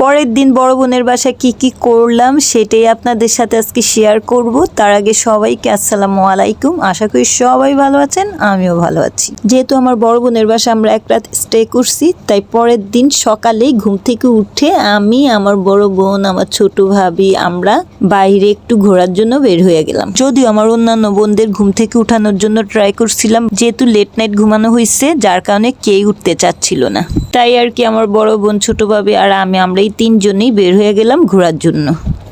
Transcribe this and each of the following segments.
পরের দিন বড় বোনের বাসায় কি কি করলাম সেটাই আপনাদের সাথে আজকে শেয়ার করব। তার আগে সবাইকে আসসালামু আলাইকুম। আশা করি সবাই ভালো আছেন, আমিও ভালো আছি। যেহেতু আমার বড় বোনের বাসায় আমরা এক রাত স্টে করছি, তাই পরের দিন সকালেই ঘুম থেকে উঠে আমি, আমার বড় বোন, আমার ছোট ভাবি, আমরা বাইরে একটু ঘোরার জন্য বের হয়ে গেলাম। যদিও আমার অন্যান্য বোনদের ঘুম থেকে উঠানোর জন্য ট্রাই করছিলাম, যেহেতু লেট নাইট ঘুমানো হয়েছে যার কারণে কেই উঠতে চাচ্ছিল না। তাই আর কি আমার বড় বোন, ছোট ভাবি আর আমি, আমরা এই তিনজনেই বের হয়ে গেলাম ঘোরার জন্য।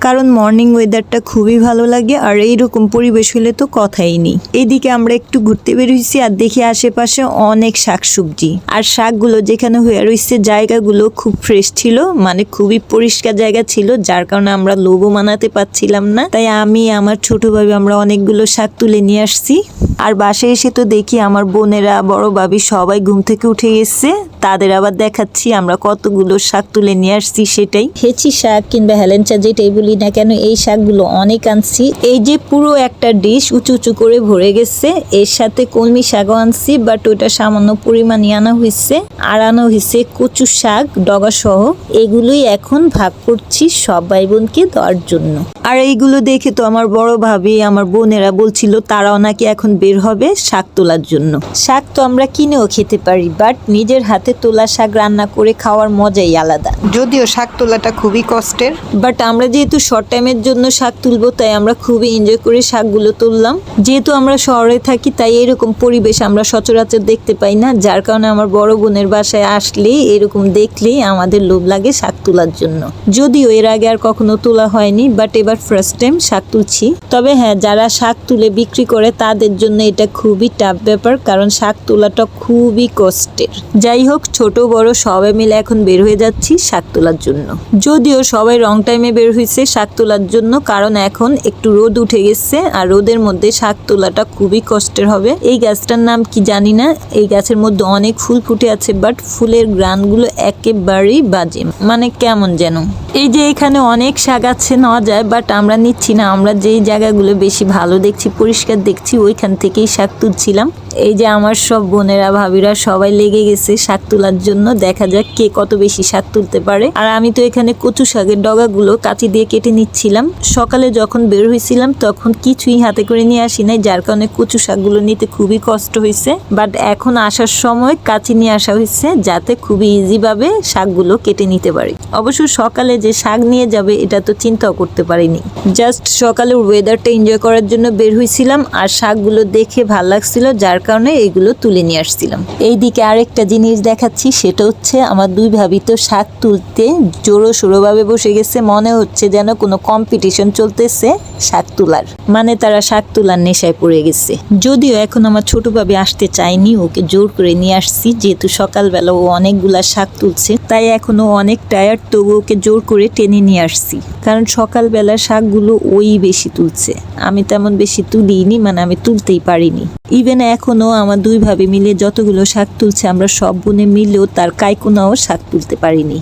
কারণ মর্নিং ওয়েদারটা খুবই ভালো লাগে আর এইরকম পরিবেশ হলে তো কথাই নেই। এদিকে আমরা একটু ঘুরতে বেরিয়েছি আর দেখি আশেপাশে অনেক শাকসবজি। আর শাকগুলো যেখানে হয়ে রয়েছে জায়গাগুলো খুব ফ্রেশ ছিল মানে খুবই পরিষ্কার জায়গা ছিল, যার কারণে আমরা লোভও মানাতে পারছিলাম না। তাই আমি, আমার ছোট ভাবে, আমরা অনেকগুলো শাক তুলে নিয়ে আসছি। আর বাসায় এসে তো দেখি আমার বোনেরা, বড় ভাবি সবাই ঘুম থেকে উঠে গেছে। তাদের আবার দেখাচ্ছি, আমরা কতগুলো শাক তুলে নিয়ে আসছি সেটাই। হেঁচি শাক কিংবা হেলেঞ্চা যেটাই বলি না কেন এই শাকগুলো অনেক আনছি। এই যে পুরো একটা ডিশ উঁচু উঁচু করে ভরে গেছে এর সাথে কলমি শাকও আনছি বাট ওটা সামান্য পরিমাণে আনা হয়েছে। আর আনা হয়েছে কচু শাক ডগা সহ। এগুলোই এখন ভাগ করছি সব ভাই বোনকে দেওয়ার জন্য। আর এইগুলো দেখে তো আমার বড় ভাবি আমার বোনেরা বলছিল তারাও নাকি এখন বের হবে শাক তোলার জন্য। শাক তো আমরা কিনেও খেতে পারি বাট নিজের হাতে তোলা শাক রান্না করে খাওয়ার মজাই আলাদা। যদিও শাক তোলাটা খুবই কষ্টের। বাট আমরা যেহেতু শর্ট টাইমের জন্য শাক তুলবো, তাই আমরা খুবই এনজয় করে শাকগুলো তুললাম। যেহেতু আমরা শহরে থাকি, তাই এরকম পরিবেশ আমরা সচরাচর দেখতে পাই না। যার কারণে আমার বড় বোনের বাসায় আসলেই এরকম দেখলেই আমাদের লোভ লাগে শাক তোলার জন্য। যদিও এর আগে আর কখনো তোলা হয়নি বাট এবার ফার্স্ট টাইম শাক তুলছি। তবে হ্যাঁ যারা শাক তুলে বিক্রি করে, তাদের জন্য এটা খুবই টাফ ব্যাপার, কারণ শাক তোলাটা খুবই কষ্টের যাই হোক, ছোট, বড়, সবাই মিলে এখন বের হয়ে যাচ্ছি শাক তোলার জন্য। যদিও সবাই রং টাইমে বের হয়েছে শাক তোলার জন্য, কারণ এখন একটু রোদ উঠে গেছে আর রোদের মধ্যে শাক তোলাটা খুবই কষ্টের হবে। এই গাছটার নাম কি জানি না, এই গাছের মধ্যে অনেক ফুল ফুটে আছে বাট ফুলের গ্রানগুলো একেবারেই বাজে। মানে কেমন যেন। এই যে এখানে অনেক শাক আছে, নেওয়া যায় বাট আমরা নিচ্ছি না। আমরা যেই জায়গাগুলো বেশি ভালো দেখছি, পরিষ্কার দেখছি, ওইখান থেকেই শাক তুলছিলাম। এই যে আমার সব বোনেরা, ভাবিরা সবাই লেগে গেছে শাক তোলার জন্য। দেখা যাক কে কত বেশি শাক তুলতে পারে। আর আমি তো এখানে কচু শাকের ডগাগুলো কাঁচি দিয়ে নিচ্ছিলাম। সকালে যখন বের হয়েছিলাম তখন কিছুই হাতে করে নিয়ে আসি নাই, যার কারণে কচু শাকগুলো নিতে খুবই কষ্ট হয়েছে বাট এখন আসার সময় কাঁচি নিয়ে আসা হয়েছে যাতে খুবই ইজিভাবে শাকগুলো কেটে নিতে পারি। অবশ্য সকালে যে শাক নিয়ে যাবে, এটা তো চিন্তাও করতে পারিনি। জাস্ট সকালের ওয়েদারটা এনজয় করার জন্য বের হয়েছিলাম আর শাকগুলো দেখে ভালো লাগছিল, যার কারণে এগুলো তুলে নিয়ে আসছিলাম। এইদিকে আরেকটা জিনিস দেখাচ্ছি, সেটা হচ্ছে আমার দুই ভাবি তো শাক তুলতে জোরো সোরোভাবে বসে গেছে, মনে হচ্ছে যেন কোনো কম্পিটিশন চলতেছে শাক তোলার। মানে তারা শাক তোলার নেশায় পড়ে গেছে। যদিও এখন আমার ছোট ভাবি আসতে চায়নি, ওকে জোর করে নিয়ে আসছি, যেহেতু সকালবেলা ও অনেকগুলা শাক তুলছে, তাই এখনও অনেক টায়ার্ড তবু ওকে জোর করে টেনে নিয়ে আসছি। কারণ সকালবেলা শাকগুলো ওই বেশি তুলছে। আমি তেমন বেশি তুলিনি মানে আমি তুলতেই পারিনি। ইভেন এখনও আমার দুই ভাবে মিলে যতগুলো শাক তুলছে, আমরা সব বোনে মিলেও তার কাইকুনাও শাক তুলতে পারিনি।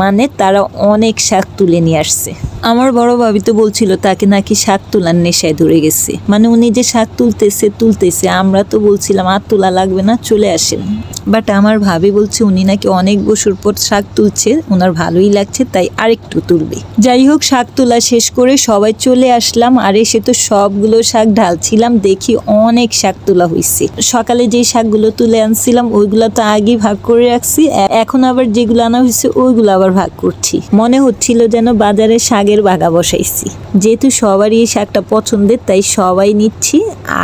মানে তারা অনেক শাক তুলে নিয়ে আসছে। আমার বড় ভাবি তো বলছিল, তাকে নাকি শাক তোলার নেশায় ধরে গেছে। মানে উনি যে শাক তুলতেছে তুলতেছে। আমরা তো বলছিলাম, আর তোলা লাগবে না, চলে আসেন। বাট আমার ভাবি বলছে উনি নাকি অনেক বছর পর শাক তুলছে ওনার ভালোই লাগছে, তাই আরেকটু তুলবে। যাই হোক, শাক তোলা শেষ করে সবাই চলে আসলাম, আর এসে তো সবগুলো শাক ঢালছিলাম, দেখি অনেক শাক তোলা হয়েছে সকালে যে শাকগুলো তুলে আনছিলাম, ওইগুলো তো আগেই ভাগ করে রাখছি এখন আবার যেগুলো আনা হয়েছে ওইগুলো আবার ভাগ করছি। মনে হচ্ছিল যেন বাজারে শাকের বাগা বসাইছি। যেহেতু সবারই এই শাকটা পছন্দের, তাই সবাই নিচ্ছি,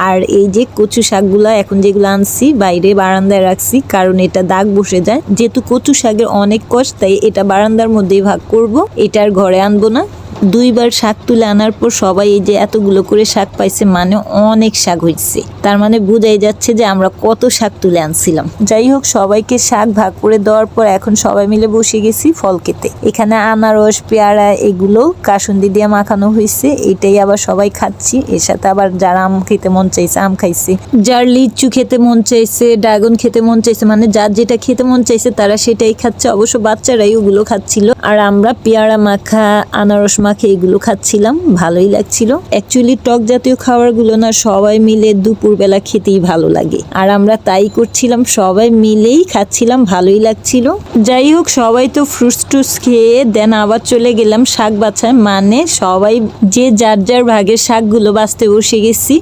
আর এই যে কচু শাকগুলো এখন যেগুলো আনছি, বাইরে বারান্দায় রাখছি কারণ এটা দাগ বসে যায়। যেহেতু কচু শাকের অনেক কষ্ট তাই এটা বারান্দার মধ্যেই ভাগ করব। এটা আর ঘরে আনব না। দুইবার শাক তুলে আনার পর সবাই এই যে এতগুলো করে শাক পাইছে মানে অনেক শাক হয়েছে তার মানে বোঝাই যাচ্ছে যে আমরা কত শাক তুলে আনছিলাম। যাই হোক, সবাইকে শাক ভাগ করে দেওয়ার পর এখন সবাই মিলে বসে গেছি ফল খেতে। এখানে আনারস, পেয়ারা এগুলো কাসুন্দি দিয়ে মাখানো হয়েছে এটাই আবার সবাই খাচ্ছি। এর সাথে আবার যারা আম খেতে মন চাইছে, আম খাইছে। যার লিচু খেতে মন চাইছে, ড্রাগন খেতে মন চাইছে মানে যার যেটা খেতে মন চাইছে, তারা সেটাই খাচ্ছে। অবশ্য বাচ্চারাই ওগুলো খাচ্ছিল। আর আমরা পেয়ারা মাখা, আনারস মাখা মাখে এগুলো খাচ্ছিলাম, ভালোই লাগছিল। অ্যাকচুয়ালি টক জাতীয় খাবারগুলো না সবাই মিলে দুপুরবেলা খেতেই ভালো লাগে। আর আমরা তাই করছিলাম, সবাই মিলেই খাচ্ছিলাম, ভালোই লাগছিল। যাই হোক, সবাই তো ফ্রুটস টুস খেয়ে দেন আবার চলে গেলাম শাক বাছায়। মানে সবাই যে যার যার ভাগের শাকগুলো বাঁচতে বসে গেছি।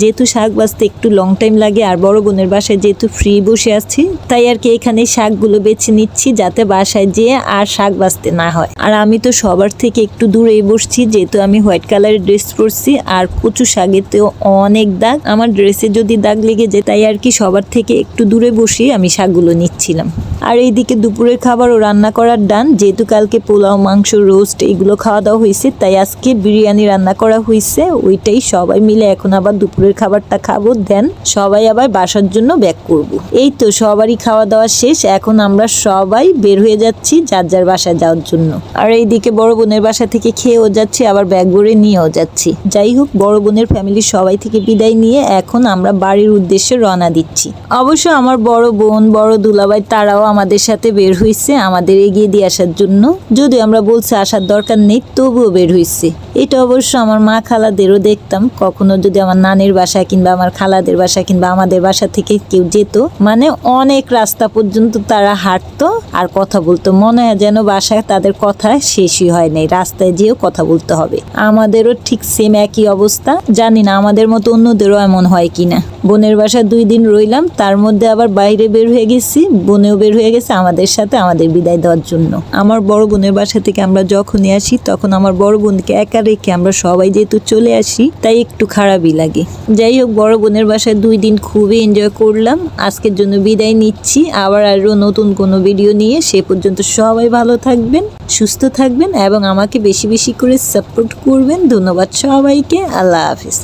যেহেতু শাক বাছতে একটু লং টাইম লাগে, আর বড় বোনের বাসায় যেহেতু ফ্রি বসে আছি, তাই আর কি এখানে শাকগুলো বেছে নিচ্ছি যাতে বাসায় যেয়ে আর শাক বাছতে না হয়। আর আমি তো সবার থেকে একটু দূরেই বসছি, যেহেতু আমি হোয়াইট কালারের ড্রেস পরছি আর কচু শাকেতেও অনেক দাগ। আমার ড্রেসে যদি দাগ লেগে যায়, তাই আর কি সবার থেকে একটু দূরে বসে আমি শাকগুলো নিচ্ছিলাম। আর এইদিকে দুপুরের খাবারও রান্না করার ডান, যেহেতু কালকে পোলাও, মাংস, রোস্ট এগুলো খাওয়া দাওয়া হয়েছে, তাই আজকে বিরিয়ানি রান্না করা হয়েছে। ওইটাই সবাই মিলে এখন আবার দুপুরের খাবারটা খাব, দেন সবাই আবার বাসার জন্য ব্যাক করব। এই তো সবারই খাওয়া দাওয়া শেষ, এখন আমরা সবাই বের হয়ে যাচ্ছি যার যার বাসায় যাওয়ার জন্য। আর এইদিকে বড় বোনের বাসা থেকে খেয়েও যাচ্ছি, আবার ব্যাগ ভরে নিয়েও যাচ্ছি। যাই হোক, বড় বোনের ফ্যামিলির সবাই থেকে বিদায় নিয়ে এখন আমরা বাড়ির উদ্দেশ্যে রওনা দিচ্ছি। অবশ্য আমার বড় বোন, বড় দুলাভাই তারাও আমাদের সাথে বের হয়েছে আমাদের এগিয়ে দিয়ে আসার জন্য। যদিও আমরা বলছি আসার দরকার নেই, তবুও বের হয়েছে এটা অবশ্য আমার মা খালাদেরও দেখতাম, কখনো যদি আমার নানির বাসা কিংবা আমার খালাদের বাসা কিংবা আমাদের বাসা থেকে কেউ যেত মানে অনেক রাস্তা পর্যন্ত তারা হাঁটতো, আর কথা বলতো। মনে হয় যেন বাসায় তাদের কথা শেষই হয় নাই, রাস্তায় যেও কথা বলতে হবে। আমাদেরও ঠিক সেম একই অবস্থা। জানি না আমাদের মতো অন্যদেরও এমন হয় কিনা। বোনের বাসা দুই দিন রইলাম, তার মধ্যে আবার বাইরে বের হয়ে গেছি। বোনেও বের হয়ে গেছে আমাদের সাথে, আমাদের বিদায় দেওয়ার জন্য। আমার বড় বোনের বাসা থেকে আমরা যখনই আসি, তখন আমার বড় বোনকে একা রেখে আমরা সবাই যেহেতু চলে আসি, তাই একটু খারাপই লাগে। যাই হোক, বড় বোনের বাসায় দুই দিন খুবই এনজয় করলাম। আজকের জন্য বিদায় নিচ্ছি। আবার আরও নতুন কোনো ভিডিও নিয়ে সে পর্যন্ত সবাই ভালো থাকবেন, সুস্থ থাকবেন এবং আমাকে বেশি বেশি বেশি করে সাপোর্ট করবেন। ধন্যবাদ সবাইকে। আল্লাহ হাফিজ।